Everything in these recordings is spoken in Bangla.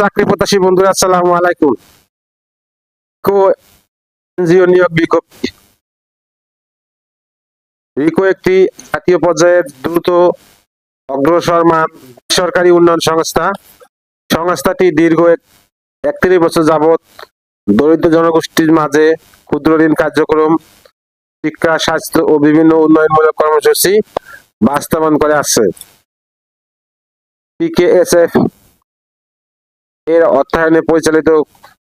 চাকরি প্রত্যাশী বন্ধুরা আলাইকুম। এনজিও নিয়োগ বিজ্ঞপ্তি। রিকো একটি জাতীয় পর্যায়ের দ্রুত অগ্রসরমান সরকারি উন্নয়ন সংস্থা। সংস্থাটি দীর্ঘ একত্রিশ বছর যাবৎ দরিদ্র জনগোষ্ঠীর মাঝে ক্ষুদ্র ঋণ কার্যক্রম, শিক্ষা, স্বাস্থ্য ও বিভিন্ন উন্নয়নমূলক কর্মসূচি বাস্তবায়ন করে আসছে। পিকেএসএফ এর অর্থায়নে পরিচালিত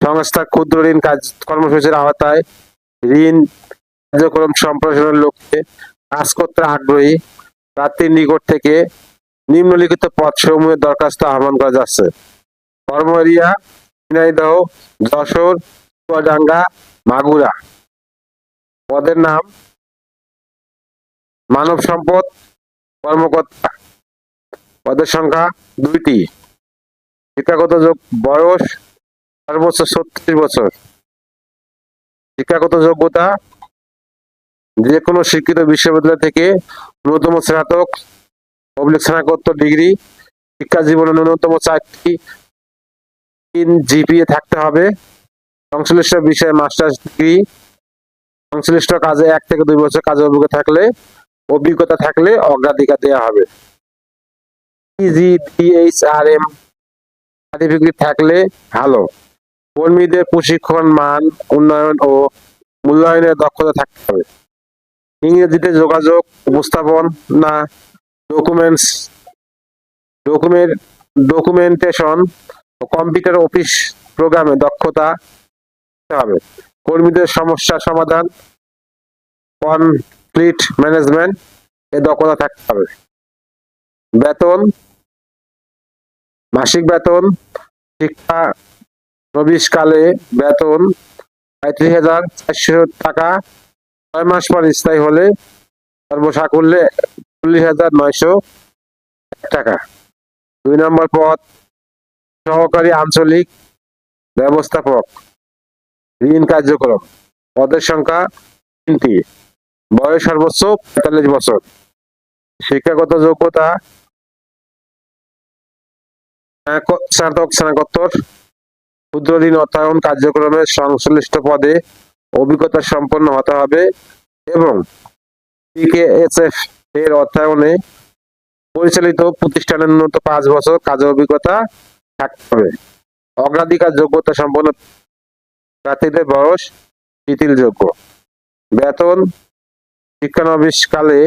সংস্থা ক্ষুদ্র ঋণ কাজ কর্মসূচির আওতায় ঋণ কার্যক্রম সম্প্রসারণের লক্ষ্যে কাজ করতে আগ্রহী প্রার্থীর নিকট থেকে নিম্নলিখিত পদ সমূহের দরখাস্ত আহ্বান করা যাচ্ছে। কর্ম এরিয়া ঝিনাইদহ, যশোর, চুয়াডাঙ্গা, মাগুরা। পদের নাম মানব সম্পদ কর্মকর্তা। পদের সংখ্যা দুইটি। শিক্ষাগত বয়স সর্বোচ্চ ছত্রিশ বছর। শিক্ষাগত যোগ্যতা যে কোনো শিক্ষিত বিশ্ববিদ্যালয় থেকে ন্যূনতম স্নাতক অবলিক স্নাতকোত্তর ডিগ্রি শিক্ষা জীবনে ন্যূনতম চারটি তিন জিপিএ থাকতে হবে। সংশ্লিষ্ট বিষয়ে মাস্টার্স ডিগ্রি সংশ্লিষ্ট কাজে এক থেকে দুই বছর কাজে অভিজ্ঞতা থাকলে অভিজ্ঞতা থাকলে অগ্রাধিকার দেওয়া হবে। ইজিডিএইচআরএম সার্টিফিকেট থাকলে ভালো। কর্মীদের প্রশিক্ষণ মান, উন্নয়ন ও মূল্যায়নের দক্ষতা থাকতে হবে। ইংরেজিতে যোগাযোগ, উপস্থাপন না documents document documentation computer office প্রোগ্রামে দক্ষতা হবে। কর্মীদের সমস্যা সমাধান কনফ্লিক্ট ম্যানেজমেন্ট এ দক্ষতা থাকতে হবে। বেতন মাসিক বেতন, শিক্ষা, প্রবেশকালে বেতন পঁয়ত্রিশ হাজার চারশো টাকা। ছয় মাস পর স্থায়ী হলে সর্বসাকুল্যে চল্লিশ হাজার নয়শো টাকা। দুই নম্বর পদ, সহকারী আঞ্চলিক ব্যবস্থাপক, ঋণ কার্যক্রম। পদের সংখ্যা তিনটি। বয়স সর্বোচ্চ পঁয়তাল্লিশ বছর। শিক্ষাগত যোগ্যতা স্নাতক- স্নাতক স্নাতকোত্তর ক্ষুদ্র ঋণ অর্থায়ন কার্যক্রমের সংশ্লিষ্ট পদে অভিজ্ঞতা সম্পন্ন হতে হবে এবং পিকেএসএফ এর অর্থায়নে পরিচালিত প্রতিষ্ঠানের ন্যূনতম পাঁচ বছর কাজের অভিজ্ঞতা থাকতে হবে। অগ্রাধিকার যোগ্যতা সম্পন্ন প্রার্থীদের বয়স শিথিলযোগ্য। বেতন শিক্ষানবিশ কালে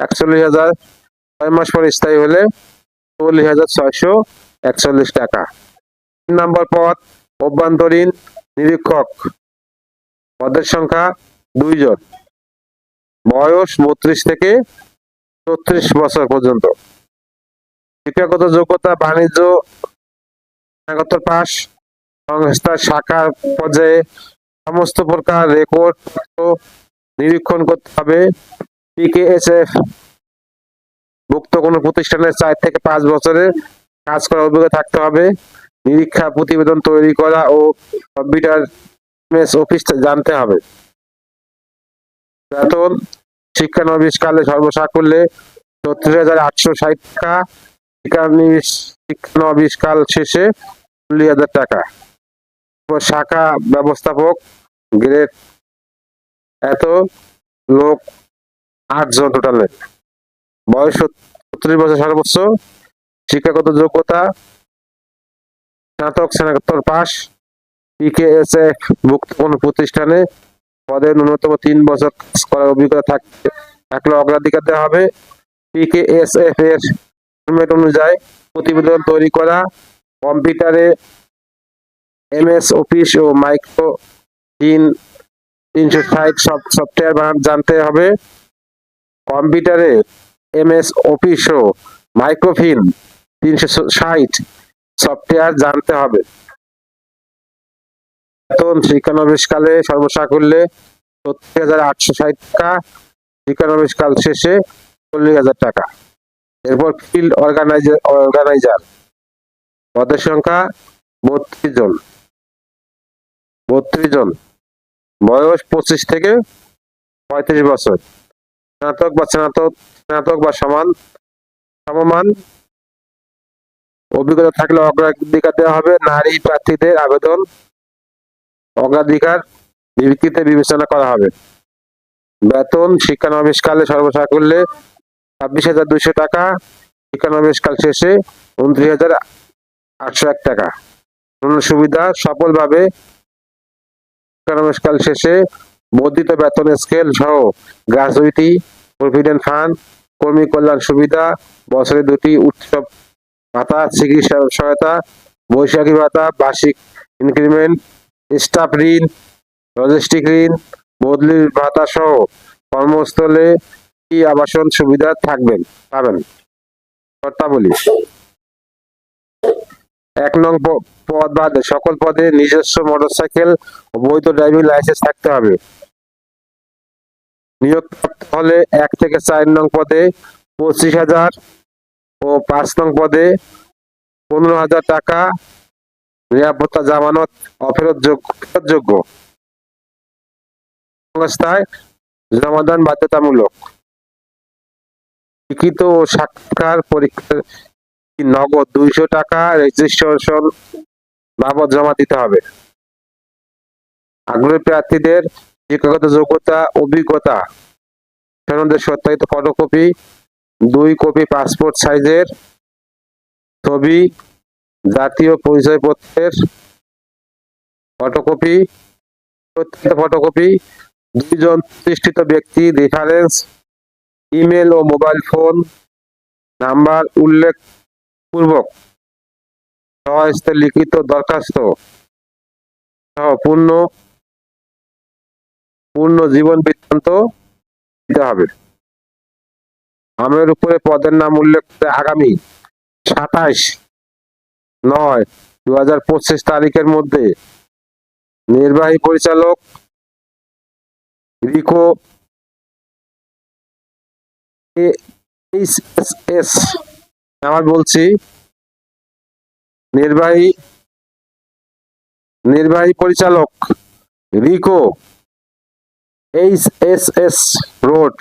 একচল্লিশ হাজার ছয় মাস পর স্থায়ী হলে চল্লিশ হাজার ছয়শো একচল্লিশ টাকা। তিন নম্বর পদ, অভ্যন্তরীণ নিরীক্ষক। পদের সংখ্যা দুইজন। বয়স বত্রিশ থেকে বছর পর্যন্ত। শিক্ষাগত যোগ্যতা, বাণিজ্য পাস সংস্থার শাখার পর্যায়ে সমস্ত প্রকার রেকর্ড নিরীক্ষণ করতে হবে। পিকেএসএফ ভুক্ত কোনো প্রতিষ্ঠানের চার থেকে পাঁচ বছরের কাজ করার অভিজ্ঞতা থাকতে হবে। নিরীক্ষা, প্রতিবেদন তৈরি করা ও কম্পিউটার এমএস অফিস জানতে হবে। বেতন শিক্ষানবিশ কালে সর্বসাকুল্যে ছত্রিশ হাজার আটশো ষাট টাকা শিক্ষানবিশ শিক্ষানবিশ শেষে চল্লিশ হাজার টাকা। শাখা ব্যবস্থাপক গ্রেড এত লোক আটজন টোটালে। বয়স ছত্রিশ বছর সর্বোচ্চ শিক্ষাগত যোগ্যতা, স্নাতক, স্নাতকোত্তর পাস পিকেএসএফ ভুক্ত কোনো প্রতিষ্ঠানে পদে ন্যূনতম তিন বছর করার অভিজ্ঞতা থাকতে থাকলে অগ্রাধিকার দেওয়া হবে। পিকেএসএফ এর ফরম্যাট অনুযায়ী প্রতিবেদন তৈরি করা, কম্পিউটারে এমএস অফিস ও মাইক্রো তিন তিনশো ষাট সফটওয়্যার জানতে হবে। কম্পিউটারে এমএস অফিস ও মাইক্রোফিন তিনশো ষাট সফটওয়্যার জানতে হবে। বেতন শিক্ষানবিশকালে সর্বসাকুল্যে সত্তর হাজার আটশো ষাট টাকা শিক্ষানবিশকাল শেষে চল্লিশ হাজার টাকা। এরপর ফিল্ড অর্গানাইজার অর্গানাইজার। পদের সংখ্যা বত্রিশ জন। বত্রিশ জন। বয়স পঁচিশ থেকে পঁয়ত্রিশ বছর। স্নাতক বা স্নাতক স্নাতক বা সমান, সমমান। অভিজ্ঞতা থাকলে অগ্রাধিকার দেওয়া হবে। নারী প্রার্থীদের আবেদন অগ্রাধিকার ভিত্তিতে বিবেচনা করা হবে। বেতন শিক্ষানবিশকালে সর্বসাকুল্যে ছাব্বিশ হাজার দুইশো টাকা শিক্ষানবিশকাল শেষে উনত্রিশ হাজার আটশো এক টাকা। সুবিধা সফলভাবে শিক্ষানবিশকাল শেষে বর্ধিত বেতন স্কেল সহ গ্রাজুইটি প্রভিডেন্ট ফান্ড কর্মী কল্যাণ সুবিধা, বছরে দুটি উৎসব ভাতা, চিকিৎসা সহায়তা, বৈশাখী ভাতা, বার্ষিক ইনক্রিমেন্ট স্টাফ ঋণ লজিস্টিক ঋণ বদলির ভাতা সহ কর্মস্থলে কি আবাসন সুবিধা থাকবেন, পাবেন। শর্তাবলী। এক নং পদ বাদে সকল পদে নিজস্ব মোটরসাইকেল ও বৈধ ড্রাইভিং লাইসেন্স থাকতে হবে। নিয়োগ প্রাপ্ত হলে এক থেকে চার নং পদে পঁচিশ হাজার ও পাঁচ নং পদে পনেরো হাজার টাকা নিরাপত্তা জামানত অফেরতযোগ্য ফেরতযোগ্য সংস্থায় জমাদান বাধ্যতামূলক। লিখিত ও সাক্ষাৎকার পরীক্ষার নগদ দুইশো টাকা রেজিস্ট্রেশন বাবদ জমা দিতে হবে। আগ্রহী প্রার্থীদের শিক্ষাগত যোগ্যতা, অভিজ্ঞতা সনদের সত্যায়িত ফটোকপি, দুই কপি পাসপোর্ট সাইজের ছবি, জাতীয় পরিচয়পত্রের ফটোকপি ফটোকপি, দুইজন প্রতিষ্ঠিত ব্যক্তি রেফারেন্স ইমেল ও মোবাইল ফোন নাম্বার উল্লেখ পূর্বক লিখিত দরখাস্ত পূর্ণ পূর্ণ জীবন বৃত্তান্ত দিতে হবে। আমের উপরে পদের নাম উল্লেখ করে আগামী সাতাইশ নয় দু হাজার পঁচিশ তারিখের মধ্যে নির্বাহী পরিচালক রিকো এস আবার বলছি নির্বাহী নির্বাহী পরিচালক Rico H S S road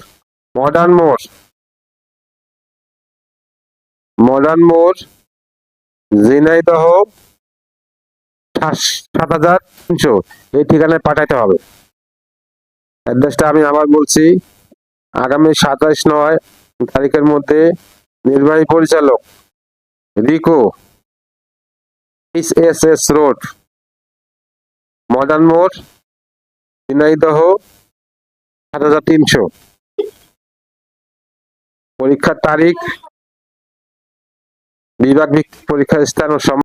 modern মোড় মডার্ন মোড় ঝিনাইদহ সাত হাজার তিনশো। এই ঠিকানায় পাঠাইতে হবে। অ্যাড্রেসটা আমি আবার বলছি, আগামী সাতাইশ নয় তারিখের মধ্যে নির্বাহী পরিচালক Rico H S road modern মোড় ঝিনাইদহ সাত হাজার তিনশো। পরীক্ষার তারিখ বিভাগ ভিত্তিক পরীক্ষার স্থান ও সময়